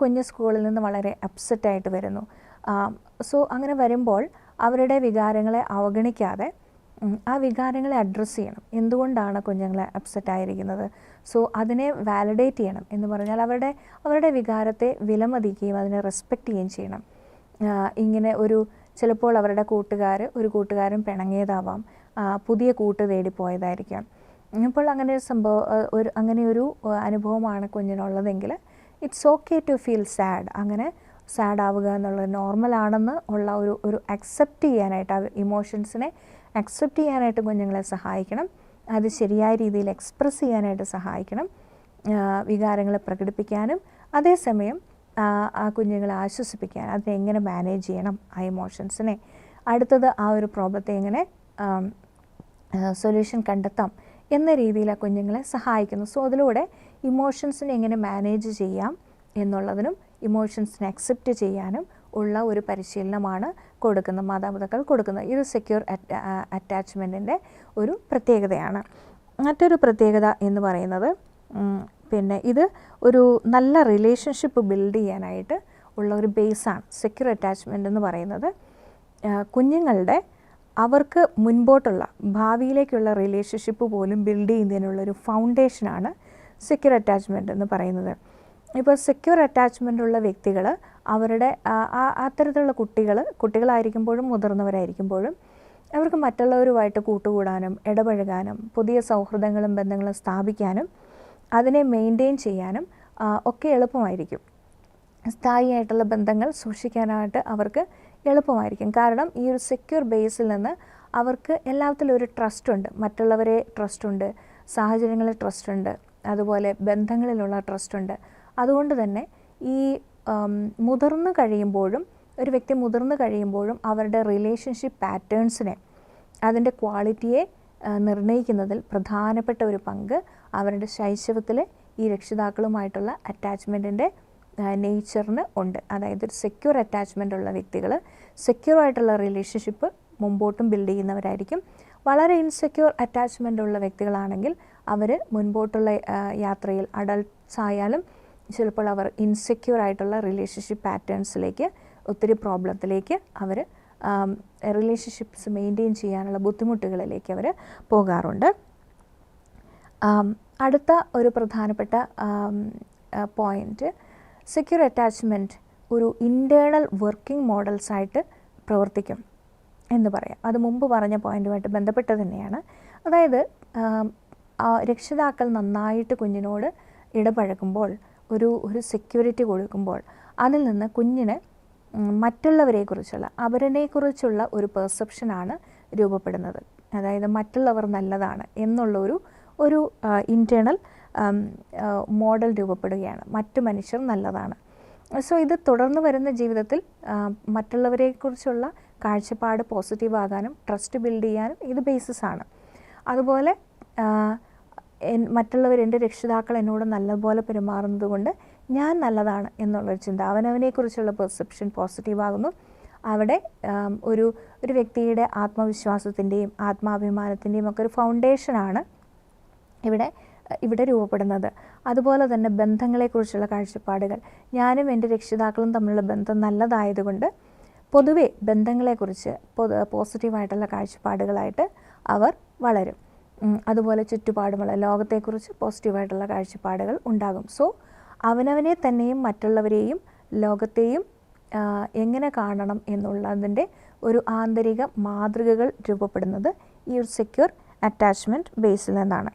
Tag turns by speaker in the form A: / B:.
A: കുഞ്ഞ് സ്കൂളിൽ നിന്ന് വളരെ അപ്സെറ്റായിട്ട് വരുന്നു. സോ അങ്ങനെ വരുമ്പോൾ അവരുടെ വികാരങ്ങളെ അവഗണിക്കാതെ ആ വികാരങ്ങളെ അഡ്രസ്സ് ചെയ്യണം. എന്തുകൊണ്ടാണ് കുഞ്ഞുങ്ങളെ അപ്സെറ്റ് ആയിരിക്കുന്നത്? സോ അതിനെ വാലിഡേറ്റ് ചെയ്യണം എന്ന് പറഞ്ഞാൽ അവരുടെ അവരുടെ വികാരത്തെ വിലമതിക്കുകയും അതിനെ റെസ്പെക്റ്റ് ചെയ്യുകയും ചെയ്യണം. ഇങ്ങനെ ഒരു ചിലപ്പോൾ അവരുടെ കൂട്ടുകാർ ഒരു കൂട്ടുകാരൻ പിണങ്ങിയതാവാം. പുതിയ കൂട്ട് തേടി പോയതായിരിക്കാം. ഇപ്പോൾ അങ്ങനെ ഒരു സംഭവം ഒരു അങ്ങനെ ഒരു അനുഭവമാണ് കുഞ്ഞിനുള്ളതെങ്കിൽ it's okay to feel sad. അങ്ങനെ സാഡ് ആവുക എന്നുള്ളത് നോർമലാണെന്ന് ഉള്ള ഒരു ഒരു അക്സെപ്റ്റ് ചെയ്യാനായിട്ട് ആ ഇമോഷൻസിനെ അക്സെപ്റ്റ് ചെയ്യാനായിട്ട് കുഞ്ഞുങ്ങളെ സഹായിക്കണം. അത് ശരിയായ രീതിയിൽ എക്സ്പ്രസ് ചെയ്യാനായിട്ട് സഹായിക്കണം. വികാരങ്ങളെ പ്രകടിപ്പിക്കാനും അതേസമയം ആ കുഞ്ഞുങ്ങളെ ആശ്വസിപ്പിക്കാൻ അതിനെ എങ്ങനെ മാനേജ് ചെയ്യണം ആ ഇമോഷൻസിനെ അടുത്തത് ആ ഒരു പ്രോബ്ലത്തെ എങ്ങനെ സൊല്യൂഷൻ കണ്ടെത്താം. എന്ന രീതിയിൽ ആ കുഞ്ഞുങ്ങളെ സഹായിക്കുന്നു. സോ അതിലൂടെ ഇമോഷൻസിനെ എങ്ങനെ മാനേജ് ചെയ്യാം എന്നുള്ളതിനും ഇമോഷൻസിനെ അക്സെപ്റ്റ് ചെയ്യാനും ഉള്ള ഒരു പരിശീലനമാണ് കൊടുക്കുന്നത് മാതാപിതാക്കൾ കൊടുക്കുന്നത്. ഇത് സെക്യൂർ അറ്റാച്ച്മെന്റിന്റെ ഒരു പ്രത്യേകതയാണ്. മറ്റൊരു പ്രത്യേകത എന്ന് പറയുന്നത് പിന്നെ ഇത് ഒരു നല്ല റിലേഷൻഷിപ്പ് ബിൽഡ് ചെയ്യാനായിട്ട് ഉള്ള ഒരു ബേസാണ് സെക്യൂർ അറ്റാച്ച്മെന്റ് എന്ന് പറയുന്നത് കുഞ്ഞുങ്ങളുടെ അവർക്ക് മുൻപോട്ടുള്ള ഭാവിയിലേക്കുള്ള റിലേഷൻഷിപ്പ് പോലും ബിൽഡ് ചെയ്യുന്നതിനുള്ളൊരു ഫൗണ്ടേഷനാണ് സെക്യൂർ അറ്റാച്ച്മെന്റ് എന്ന് പറയുന്നത്. ഇപ്പോൾ സെക്യൂർ അറ്റാച്ച്മെന്റ് ഉള്ള വ്യക്തികൾ അവരുടെ അത്തരത്തിലുള്ള കുട്ടികൾ കുട്ടികളായിരിക്കുമ്പോഴും മുതിർന്നവരായിരിക്കുമ്പോഴും അവർക്ക് മറ്റുള്ളവരുമായിട്ട് കൂട്ടുകൂടാനും ഇടപഴകാനും പുതിയ സൗഹൃദങ്ങളും ബന്ധങ്ങളും സ്ഥാപിക്കാനും അതിനെ മെയിന്റെയിൻ ചെയ്യാനും ഒക്കെ എളുപ്പമായിരിക്കും. സ്ഥായിയായിട്ടുള്ള ബന്ധങ്ങൾ സൂക്ഷിക്കാനായിട്ട് അവർക്ക് എളുപ്പമായിരിക്കും. കാരണം ഈ ഒരു സെക്യൂർ ബേസിൽ നിന്ന് അവർക്ക് എല്ലാത്തിലും ഒരു ട്രസ്റ്റ് ഉണ്ട്. മറ്റുള്ളവരെ ട്രസ്റ്റ് ഉണ്ട്. സാഹചര്യങ്ങളിൽ ട്രസ്റ്റ് ഉണ്ട്. അതുപോലെ ബന്ധങ്ങളിലുള്ള ട്രസ്റ്റ് ഉണ്ട്. അതുകൊണ്ട് തന്നെ ഈ മുതിർന്നു കഴിയുമ്പോഴും ഒരു വ്യക്തി മുതിർന്നു കഴിയുമ്പോഴും അവരുടെ റിലേഷൻഷിപ്പ് പാറ്റേൺസിനെ അതിന്റെ ക്വാളിറ്റിയെ നിർണയിക്കുന്നതിൽ പ്രധാനപ്പെട്ട ഒരു പങ്ക് അവരുടെ ശൈശവത്തിലെ ഈ രക്ഷിതാക്കളുമായിട്ടുള്ള അറ്റാച്ച്മെന്റിന്റെ നേച്ചറിന് ഉണ്ട്. അതായത് ഒരു സെക്യൂർ അറ്റാച്ച്മെന്റ് ഉള്ള വ്യക്തികൾ സെക്യൂർ ആയിട്ടുള്ള റിലേഷൻഷിപ്പ് മുമ്പോട്ടും ബിൽഡ് ചെയ്യുന്നവരായിരിക്കും. വളരെ ഇൻസെക്യൂർ അറ്റാച്ച്മെന്റ് ഉള്ള വ്യക്തികളാണെങ്കിൽ അവർ മുൻപോട്ടുള്ള യാത്രയിൽ അഡൾട്ട്സ് ആയാലും ചിലപ്പോൾ അവർ ഇൻസെക്യൂർ ആയിട്ടുള്ള റിലേഷൻഷിപ്പ് പാറ്റേൺസിലേക്ക് ഒത്തിരി പ്രോബ്ലത്തിലേക്ക് അവർ റിലേഷൻഷിപ്സ് മെയിന്റെയിൻ ചെയ്യാനുള്ള ബുദ്ധിമുട്ടുകളിലേക്ക് അവർ പോകാറുണ്ട്. അടുത്ത ഒരു പ്രധാനപ്പെട്ട പോയിന്റ് സെക്യൂർ അറ്റാച്ച്മെന്റ് ഒരു ഇന്റേർണൽ വർക്കിംഗ് മോഡൽസായിട്ട് പ്രവർത്തിക്കും എന്ന് പറയാം. അത് മുമ്പ് പറഞ്ഞ പോയിന്റുമായിട്ട് ബന്ധപ്പെട്ട് തന്നെയാണ്. അതായത് രക്ഷിതാക്കൾ നന്നായിട്ട് കുഞ്ഞിനോട് ഇടപഴകുമ്പോൾ ഒരു ഒരു സെക്യൂരിറ്റി കൊടുക്കുമ്പോൾ അതിൽ നിന്ന് കുഞ്ഞിന് മറ്റുള്ളവരെക്കുറിച്ചുള്ള അവരനെക്കുറിച്ചുള്ള ഒരു പെർസെപ്ഷനാണ് രൂപപ്പെടുന്നത്. അതായത് മറ്റുള്ളവർ നല്ലതാണ് എന്നുള്ളൊരു ഒരു ഇന്റേർണൽ മോഡൽ രൂപപ്പെടുകയാണ്. മറ്റു മനുഷ്യർ നല്ലതാണ്. സോ ഇത് തുടർന്ന് വരുന്ന ജീവിതത്തിൽ മറ്റുള്ളവരെക്കുറിച്ചുള്ള കാഴ്ചപ്പാട് പോസിറ്റീവ് ആകാനും ട്രസ്റ്റ് ബിൽഡ് ചെയ്യാനും ഇത് ബേസിസ് ആണ്. അതുപോലെ മറ്റുള്ളവർ എന്റെ രക്ഷിതാക്കൾ എന്നോട് നല്ലപോലെ പെരുമാറുന്നത് കൊണ്ട് ഞാൻ നല്ലതാണ് എന്നുള്ളൊരു ചിന്ത അവനവനെക്കുറിച്ചുള്ള പെർസെപ്ഷൻ പോസിറ്റീവ് ആകുന്നു. അവിടെ ഒരു ഒരു വ്യക്തിയുടെ ആത്മവിശ്വാസത്തിന്റെയും ആത്മാഭിമാനത്തിന്റെയും ഒക്കെ ഒരു ഫൗണ്ടേഷനാണ് ഇവിടെ ഇവിടെ രൂപപ്പെടുന്നത്. അതുപോലെ തന്നെ ബന്ധങ്ങളെക്കുറിച്ചുള്ള കാഴ്ചപ്പാടുകൾ. ഞാനും എന്റെ രക്ഷിതാക്കളും തമ്മിലുള്ള ബന്ധം നല്ലതായതുകൊണ്ട് പൊതുവെ ബന്ധങ്ങളെക്കുറിച്ച് പോസിറ്റീവായിട്ടുള്ള കാഴ്ചപ്പാടുകളായിട്ട് അവർ വളരും. അതുപോലെ ചുറ്റുപാടുമുള്ള ലോകത്തെക്കുറിച്ച് പോസിറ്റീവായിട്ടുള്ള കാഴ്ചപ്പാടുകൾ ഉണ്ടാകും. സോ അവനവനെ തന്നെയും മറ്റുള്ളവരെയും ലോകത്തെയും എങ്ങനെ കാണണം എന്നുള്ളതിന്റെ ഒരു ആന്തരിക മാതൃകകൾ രൂപപ്പെടുന്നത് ഈ ഒരു സെക്യൂർ അറ്റാച്ച്മെന്റ് ബേസിൽ നിന്നാണ്.